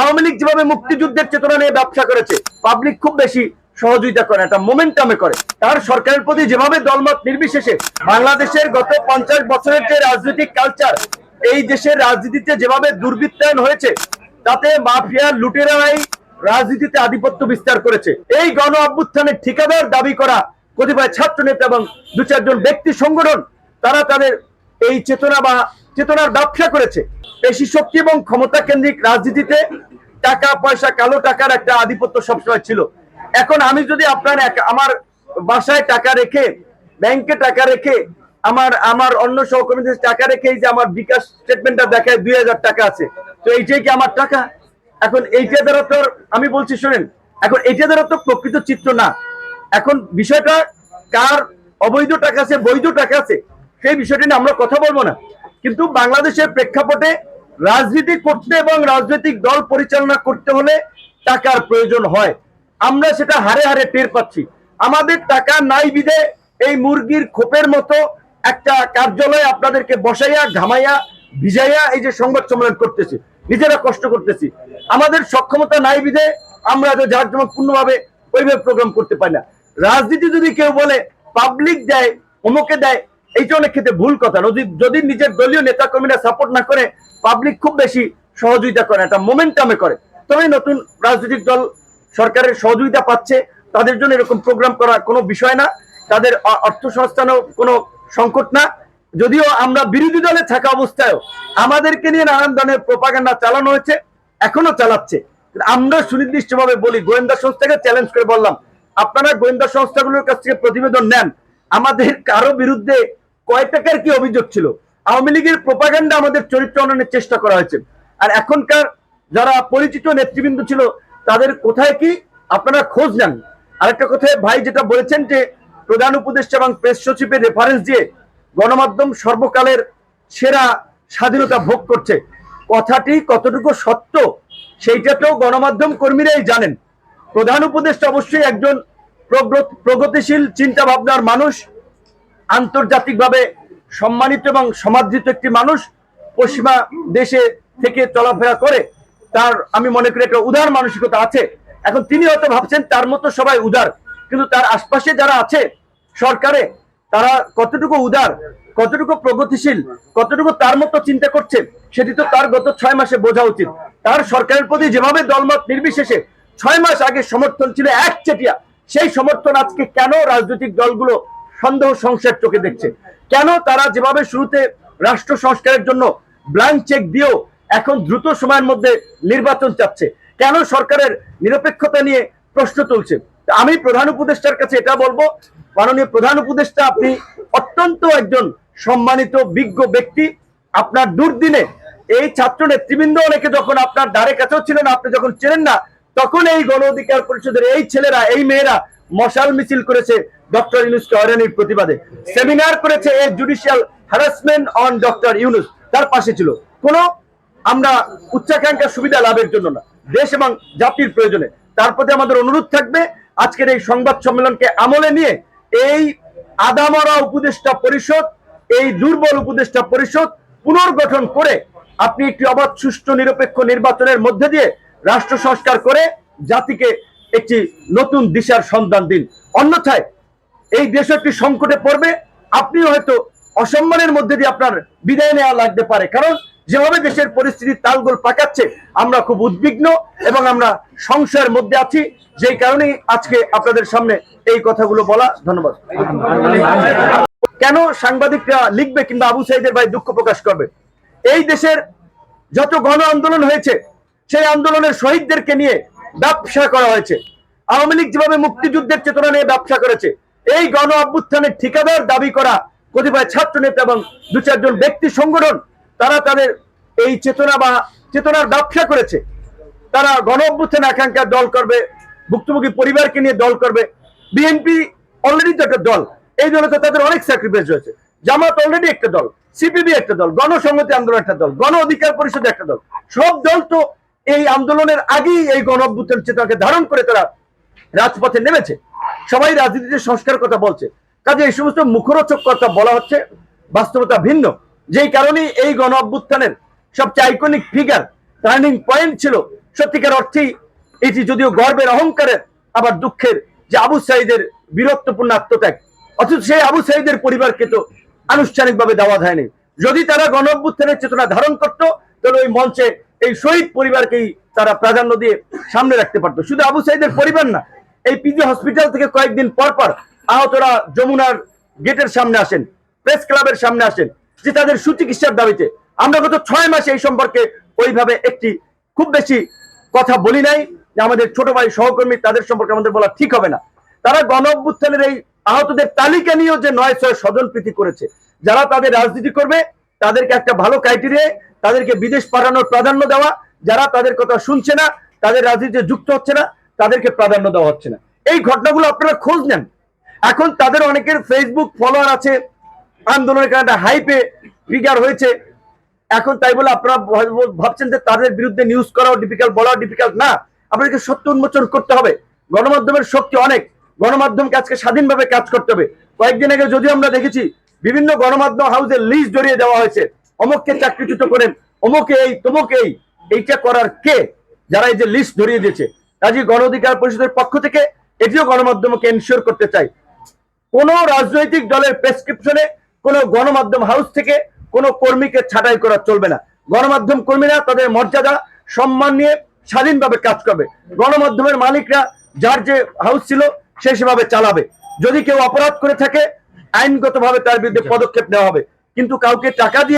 আওয়ামী লীগ যেভাবে মুক্তিযুদ্ধের চেতনা নিয়ে ব্যবসা করেছে পাবলিক খুব বেশি সহযোগিতা করে একটা মোমেন্টামে করে। তার সরকারের প্রতি যেভাবে দলমত নির্বিশেষে, বাংলাদেশের গত পঞ্চাশ বছরের যে রাজনৈতিক কালচার এই দেশের রাজনীতিতে যেভাবে দুর্বৃত্তায়ন হয়েছে, তাতে মাফিয়া লুটেরাই রাজনীতিতে আধিপত্য বিস্তার করেছে। এই গণ অভ্যুত্থানের ঠিকাদার দাবি করা কতিপয় ছাত্র নেতা এবং দু চারজন ব্যক্তি সংগঠন, তারা তাদের এই চেতনা বা চেতনার ব্যবসা করেছে। পেশি শক্তি এবং ক্ষমতা কেন্দ্রিক রাজনীতিতে টাকা পয়সা কালো টাকার একটা আধিপত্য সবসময় ছিল। এখন আমি যদি আপনার আমার বাসায় টাকা রেখে, ব্যাংকে টাকা রেখে, আমার আমার অন্য সহকর্মীদের টাকা রেখে যে আমার বিকাশ স্টেটমেন্টটা দেখায় দুই হাজার টাকা আছে, তো এইটাই কি আমার টাকা? এখন এইটা দ্বারা তো আমি বলছি, শোনেন, এখন এইটা দ্বারা তো প্রকৃত চিত্র না। এখন বিষয়টা কার অবৈধ টাকা আছে, বৈধ টাকা আছে, সেই বিষয়টি নিয়ে আমরা কথা বলব না। কিন্তু বাংলাদেশের প্রেক্ষাপটে রাজনীতি করতে এবং রাজনৈতিক দল পরিচালনা করতে হলে টাকার প্রয়োজন হয়। আমরা সেটা হারে হারে টের পাচ্ছি। আমাদের টাকা নাই বিধে এই মুরগির খোপের মতো একটা কার্যালয় আপনাদেরকে বসাইয়া, ঘামাইয়া, ভিজাইয়া এই যে সংবাদ সম্মেলন করতেছি। নিজেরা কষ্ট করতেছি। আমাদের সক্ষমতা নাই বিধে আমরা তো যার জন্য পূর্ণভাবে ওইভাবে প্রোগ্রাম করতে পারি না। রাজনীতি যদি কেউ বলে পাবলিক দেয়, অমুকে দেয় এইটা অনেক ক্ষেত্রে ভুল কথা, যদি নিজের দলীয় নেতা কর্মীরা সাপোর্ট না করে পাবলিক খুব বেশি সহযোগিতা করে একটা মোমেন্টামে করে। তবে নতুন রাজনৈতিক দল সরকারের সহযোগিতা পাচ্ছে, তাদের জন্য এরকম প্রোগ্রাম করা কোনো বিষয় না, তাদের অর্থ সংস্থানও কোনো সংকট না। যদিও আমরা বিরোধী দলে থাকা অবস্থায়ও আমাদেরকে নিয়ে নানান ধরনের প্রপাগান্ডা চালানো হয়েছে, এখনও চালাচ্ছে। আমরা সুনির্দিষ্টভাবে বলি, গোয়েন্দা সংস্থাকে চ্যালেঞ্জ করে বললাম, আপনারা গোয়েন্দা সংস্থাগুলোর কাছ থেকে প্রতিবেদন নেন। আমাদের কারও বিরুদ্ধে কয় টাকার কি অভিযোগ ছিল? আওয়ামী লীগের প্রপাগান্ডা আমাদের চরিত্র উন্নয়নের চেষ্টা করা হয়েছে। আর এখনকার যারা পরিচিত নেতৃবৃন্দ ছিল, তাদের কোথায় কি আপনারা খোঁজ নেন? আরেকটা কথায়, ভাই যেটা বলেছেন যে, প্রধান উপদেষ্টা এবং প্রেস সচিবের রেফারেন্স দিয়ে গণমাধ্যম সর্বকালের সেরা স্বাধীনতা ভোগ করছে। কথাটি কতটুকু সত্য, সেইটা তো গণমাধ্যম কর্মীরাই জানেন। প্রধান উপদেষ্টা অবশ্যই একজন প্রগতিশীল চিন্তা ভাবনার মানুষ। আন্তর্জাতিকভাবে সম্মানিত এবং সমাদৃত একটি মানুষ পশ্চিমা দেশে থেকে চলাফেরা করে, তার আমি মনে করি একটা উদার মানসিকতা আছে। এখন তিনি হয়তো ভাবছেন তার মতো সবাই উদার, কিন্তু তার আশপাশে যারা আছে সরকারে, তারা কতটুকু উদার, কতটুকু প্রগতিশীল, কতটুকু তার মতো চিন্তা করছে, সেটি তো তার গত ছয় মাসে বোঝা উচিত। তার সরকারের প্রতি যেভাবে দলমত নির্বিশেষে ছয় মাস আগে সমর্থন ছিল একচেটিয়া সেই সমর্থন আজকে কেন রাজনৈতিক দলগুলো সন্দেহ সংশয়ের চোখে দেখছে। কেন তারা যেভাবে শুরুতে রাষ্ট্র সংস্কারের জন্য ব্ল্যাঙ্ক চেক দিয়েও এখন দ্রুত সময়ের মধ্যে নির্বাচন চাচ্ছে? কেন সরকারের নিরপেক্ষতা নিয়ে প্রশ্ন তুলছে? আমি প্রধান উপদেষ্টার কাছে এটা বলব, মাননীয় প্রধান উপদেষ্টা আপনি অত্যন্ত একজন সম্মানিত, বিজ্ঞ ব্যক্তি। আপনার দুর্দিনে এই ছাত্র নেতৃবৃন্দ অনেকে যখন আপনার দ্বারে কাছেও ছিলেন, আপনি যখন চেনেন না, তখন এই গণ অধিকার পরিষদের এই ছেলেরা, এই মেয়েরা মশাল মিছিল করেছে ডক্টর ইউনুসকে হয়রানির প্রতিবাদে। সেমিনার করেছে এই judicial harassment on doctor Yunus. তার পাশে ছিল। কোনো আমরা উচ্চাকাঙ্ক্ষার সুবিধা লাভের জন্য না। দেশ এবং জাতির প্রয়োজনে। তার প্রতি আমাদের অনুরোধ থাকবে, আজকের এই সংবাদ সম্মেলনকে আমলে নিয়ে এই আদামরা উপদেষ্টা পরিষদ, এই দুর্বল উপদেষ্টা পরিষদ পুনর্গঠন করে আপনি একটি অবাধ, সুষ্ঠু, নিরপেক্ষ নির্বাচনের মধ্যে দিয়ে রাষ্ট্র সংস্কার করে জাতিকে একটি নতুন দিশার সন্ধান দিন। অন্যথায় এই দেশ একটি সংকটে পড়বে। আপনিও হয়তো অসম্মানের মধ্যে দিয়ে আপনার বিদায় নেওয়া লাগতে পারে। কারণ যেভাবে দেশের পরিস্থিতি তালগোল পাকাচ্ছে, আমরা খুব উদ্বিগ্ন এবং আমরা সংশয়ের মধ্যে আছি। যেই কারণেই আজকে আপনাদের সামনে এই কথাগুলো বলা। ধন্যবাদ। কেন সাংবাদিকরা লিখবে কিংবা আবু সাইদের ভাই দুঃখ প্রকাশ করবে? এই দেশের যত গণ আন্দোলন হয়েছে, সেই আন্দোলনের শহীদদেরকে নিয়ে ব্যবসা করা হয়েছে। আওয়ামী লীগ যেভাবে মুক্তিযুদ্ধের চেতনা নিয়ে ব্যবসা করেছে, এই গণ অভ্যুত্থানের ঠিকাদার দাবি করা কতিপয় ছাত্র নেতা এবং দু চারজন ব্যক্তি সংগঠন, তারা তাদের এই চেতনা বা চেতনার ব্যবসা করেছে। তারা গণ অভ্যুত্থান আকাঙ্ক্ষা দল করবে, ভুক্তভোগী পরিবারকে নিয়ে দল করবে। বিএনপি অলরেডি তো একটা দল, এই দলে তো তাদের অনেক স্যাক্রিফাইস হয়েছে জামাত অলরেডি একটা দল সিপিবি একটা দল, গণসংহতি আন্দোলন একটা দল, গণ অধিকার পরিষদ একটা দল, সব দল তো এই আন্দোলনের আগেই এই গণ চেতনাকে ধারণ করে তারা রাজপথে নেমেছে। সবাই রাজনীতিতে সংস্কার কথা বলছে। কাজে এই সমস্ত মুখরোচক কথা বলা হচ্ছে, বাস্তবতা ভিন্ন। যেই কারণেই এই গণ অভ্যুত্থানের সবচেয়ে আইকনিক ফিগার টার্নিং পয়েন্ট ছিল। সত্যিকার অর্থেই এটি যদিও গর্বের অহংকারের, আবার দুঃখের যে আবু সাইদের বীরত্বপূর্ণ আত্মত্যাগ। অথচ সেই আবু সাইদের পরিবারকে তো আনুষ্ঠানিকভাবে দেওয়া হয়নি। যদি তারা গণ চেতনা ধারণ করত, তাহলে ওই মঞ্চে এই শহীদ পরিবারকেই তারা প্রাধান্য দিয়ে সামনে রাখতে পারতো। শুধু আবু সাইদের পরিবার না, এই পিজি হসপিটাল থেকে কয়েকদিন পর পর আহতরা যমুনার গেটের সামনে আসেন প্রেস ক্লাবের সামনে আসেন, যে তাদের সুচিকিৎসার দাবিতে। আমরা গত ছয় মাসে এই সম্পর্কে ওইভাবে একটি খুব বেশি কথা বলি নাই, যে আমাদের ছোট ভাই সহকর্মী তাদের সম্পর্কে আমাদের বলা ঠিক হবে না। তারা গণ অভ্যুত্থানের এই আহতদের তালিকা নিয়েও যে নয়, ছয় স্বজন প্রীতি করেছে। যারা তাদের রাজনীতি করবে, তাদেরকে একটা ভালো ক্রাইটেরিয়ায় তাদেরকে বিদেশ পাঠানোর প্রাধান্য দেওয়া, যারা তাদের কথা শুনছে না, তাদের রাজনীতিতে যুক্ত হচ্ছে না, তাদেরকে প্রাধান্য দেওয়া হচ্ছে না। এই ঘটনাগুলো আপনারা খোঁজ নেন। এখন তাদের অনেকের ফেসবুক ফলোয়ার আছে, আন্দোলনের কারণে হাইপে ফিগার হয়েছে। এখন তাই বলে আপনারা ভাবছেন যে তাদের বিরুদ্ধে নিউজ করাও ডিফিকাল্ট বলাও ডিফিকাল্ট না, আপনাদেরকে সত্য উন্মোচন করতে হবে। গণমাধ্যমের শক্তি অনেক। গণমাধ্যমকে আজকে স্বাধীনভাবে কাজ করতে হবে। কয়েকদিন আগে যদিও আমরা দেখেছি, বিভিন্ন গণমাধ্যম হাউসের লিস্ট জড়িয়ে দেওয়া হয়েছে। অমুককে চাকরিচ্যুত করেন অমুকে এই তমুকে এই এইটা করার কে? যারা এই যে লিস্ট ধরিয়ে দিয়েছে। কাজী গণ অধিকার পরিষদের পক্ষ থেকে এটিও গণমাধ্যমকে এনশিওর করতে চাই। কোন রাজনৈতিক দলের প্রেসক্রিপশনে কোন গণমাধ্যম হাউস থেকে কোন কর্মীকে ছাঁটাই করা চলবে না। গণমাধ্যম কর্মীরা তাদের মর্যাদা সম্মান নিয়ে স্বাধীনভাবে কাজ করবে। গণমাধ্যমের মালিকরা যার যে হাউস ছিল সে সেভাবে চালাবে। যদি কেউ অপরাধ করে থাকে আইনগতভাবে তার বিরুদ্ধে পদক্ষেপ নেওয়া হবে। কিন্তু কাউকে টাকা দিয়ে